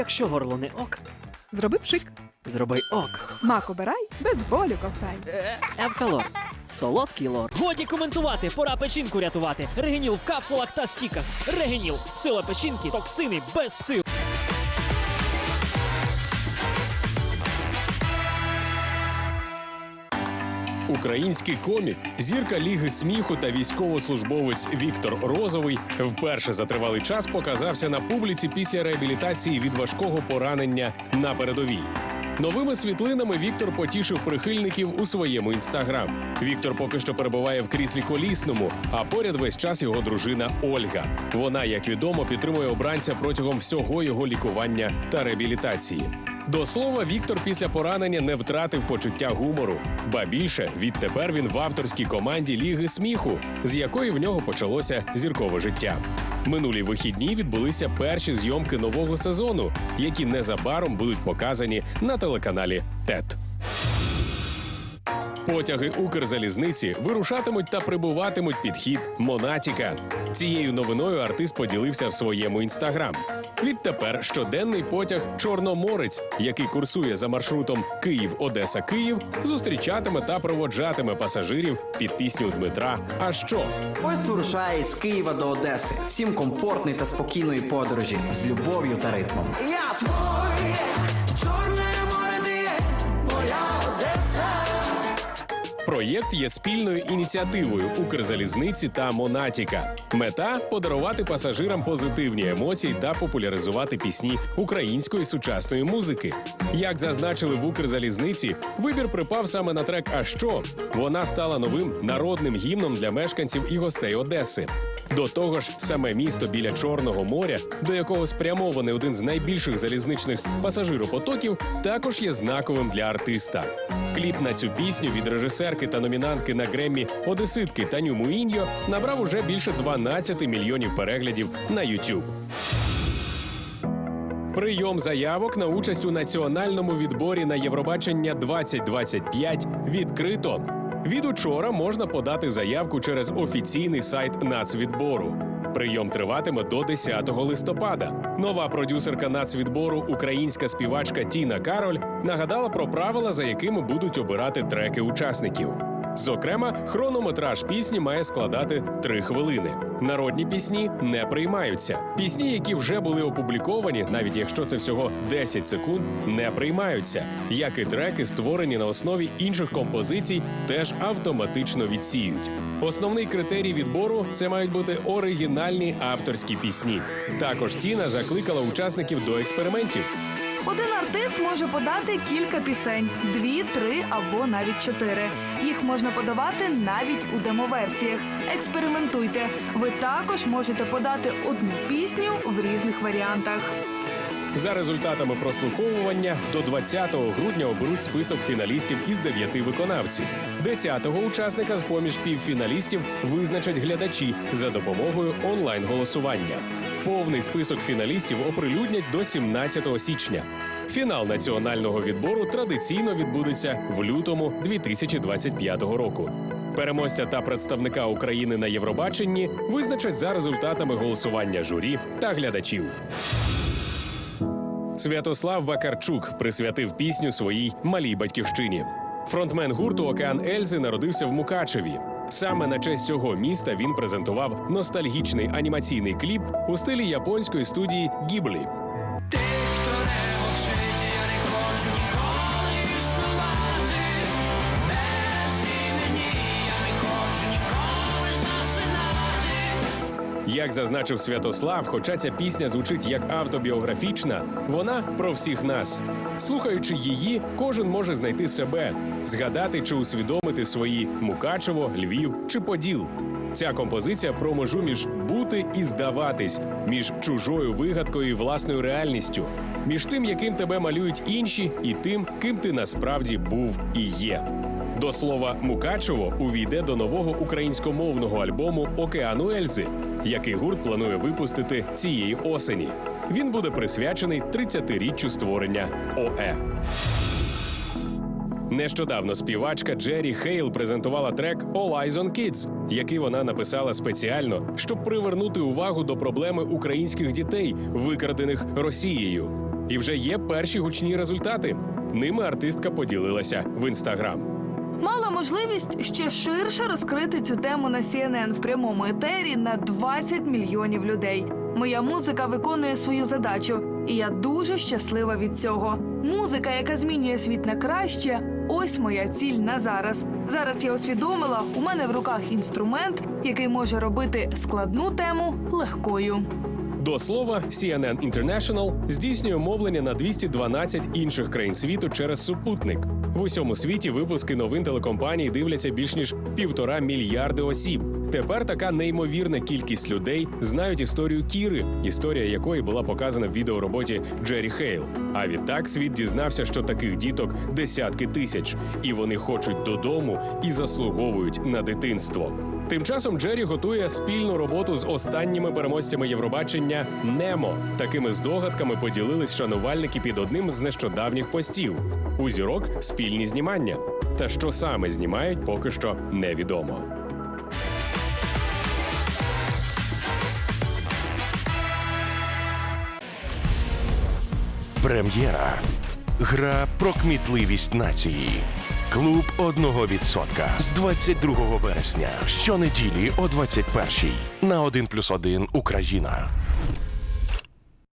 Якщо горло не ок, Зроби пшик. зроби ок. Смак обирай, без болю ковтай. Евкалор. Солодкий лор. Годі коментувати, пора печінку рятувати. Регеніл в капсулах та стіках. Регеніл. Сила печінки, токсини без сил. Український комік, зірка ліги сміху та військовослужбовець Віктор Розовий вперше за тривалий час показався на публіці після реабілітації від важкого поранення на передовій. Новими світлинами Віктор потішив прихильників у своєму інстаграм. Віктор поки що перебуває в кріслі колісному, а поряд весь час його дружина Ольга. Вона, як відомо, підтримує обранця протягом всього його лікування та реабілітації. До слова, Віктор після поранення не втратив почуття гумору. Ба більше, відтепер він в авторській команді Ліги сміху, з якої в нього почалося зіркове життя. Минулі вихідні відбулися перші зйомки нового сезону, які незабаром будуть показані на телеканалі ТЕТ. Потяги Укрзалізниці вирушатимуть та прибуватимуть під хід Монатіка. Цією новиною артист поділився в своєму інстаграм. Відтепер щоденний потяг Чорноморець, який курсує за маршрутом Київ-Одеса-Київ, зустрічатиме та проводжатиме пасажирів під пісню Дмитра. А що? Поїзд вирушає з Києва до Одеси. Всім комфортної та спокійної подорожі з любов'ю та ритмом. Я твоє Проєкт є спільною ініціативою Укрзалізниці та Монатіка. Мета подарувати пасажирам позитивні емоції та популяризувати пісні української сучасної музики. Як зазначили в Укрзалізниці, вибір припав саме на трек А що вона стала новим народним гімном для мешканців і гостей Одеси. До того ж, саме місто біля Чорного моря, до якого спрямований один з найбільших залізничних пасажиропотоків, також є знаковим для артиста. Кліп на цю пісню від режисерки та номінантки на Греммі Одеситки Таню Муіньо набрав уже більше 12 мільйонів переглядів на YouTube. Прийом заявок на участь у національному відборі на Євробачення 2025 відкрито. Від учора можна подати заявку через офіційний сайт нацвідбору. Прийом триватиме до 10 листопада. Нова продюсерка нацвідбору, українська співачка Тіна Кароль, нагадала про правила, за якими будуть обирати треки учасників. Зокрема, хронометраж пісні має складати 3 хвилини. Народні пісні не приймаються. Пісні, які вже були опубліковані, навіть якщо це всього 10 секунд, не приймаються. Як і треки, створені на основі інших композицій, теж автоматично відсіють. Основний критерій відбору це мають бути оригінальні авторські пісні. Також Тіна закликала учасників до експериментів. Один артист може подати кілька пісень: дві, три або навіть чотири. Їх можна подавати навіть у демоверсіях. Експериментуйте. Ви також можете подати одну пісню в різних варіантах. За результатами прослуховування до 20 грудня оберуть список фіналістів із 9 виконавців. 10-го учасника з поміж півфіналістів визначать глядачі за допомогою онлайн-голосування. Повний список фіналістів оприлюднять до 17 січня. Фінал національного відбору традиційно відбудеться в лютому 2025 року. Переможця та представника України на Євробаченні визначать за результатами голосування журі та глядачів. Святослав Вакарчук присвятив пісню своїй малій батьківщині. Фронтмен гурту Океан Ельзи народився в Мукачеві. Саме на честь цього міста він презентував ностальгічний анімаційний кліп у стилі японської студії Гіблі. Як зазначив Святослав, хоча ця пісня звучить як автобіографічна, вона про всіх нас. Слухаючи її, кожен може знайти себе, згадати чи усвідомити свої Мукачево, Львів чи Поділ. Ця композиція про межу між бути і здаватись, між чужою вигадкою і власною реальністю, між тим, яким тебе малюють інші, і тим, ким ти насправді був і є. До слова, Мукачево увійде до нового українськомовного альбому Океану Ельзи, який гурт планує випустити цієї осені. Він буде присвячений 30-річчю створення ОЕ. Нещодавно співачка Джері Хейл презентувала трек «All Eyes on Kids», який вона написала спеціально, щоб привернути увагу до проблеми українських дітей, викрадених Росією. І вже є перші гучні результати. Ними артистка поділилася в інстаграм. Мала можливість ще ширше розкрити цю тему на CNN в прямому етері на 20 мільйонів людей. Моя музика виконує свою задачу, і я дуже щаслива від цього. Музика, яка змінює світ на краще, ось моя ціль на зараз. Зараз я усвідомила, у мене в руках інструмент, який може робити складну тему легкою. До слова, CNN International здійснює мовлення на 212 інших країн світу через супутник. В усьому світі випуски новин телекомпаній дивляться більш ніж півтора мільярди осіб. Тепер така неймовірна кількість людей знають історію Кіри, історія якої була показана в відеороботі Джері Хейл. А відтак світ дізнався, що таких діток десятки тисяч, і вони хочуть додому і заслуговують на дитинство. Тим часом Джері готує спільну роботу з останніми переможцями Євробачення Немо. Такими здогадками поділились шанувальники під одним з нещодавніх постів. У зірок спільні знімання. Та що саме знімають, поки що невідомо. Прем'єра. Гра про кмітливість нації. Клуб одного відсотка з 22 вересня. Щонеділі о 21 на 1+,1 Україна.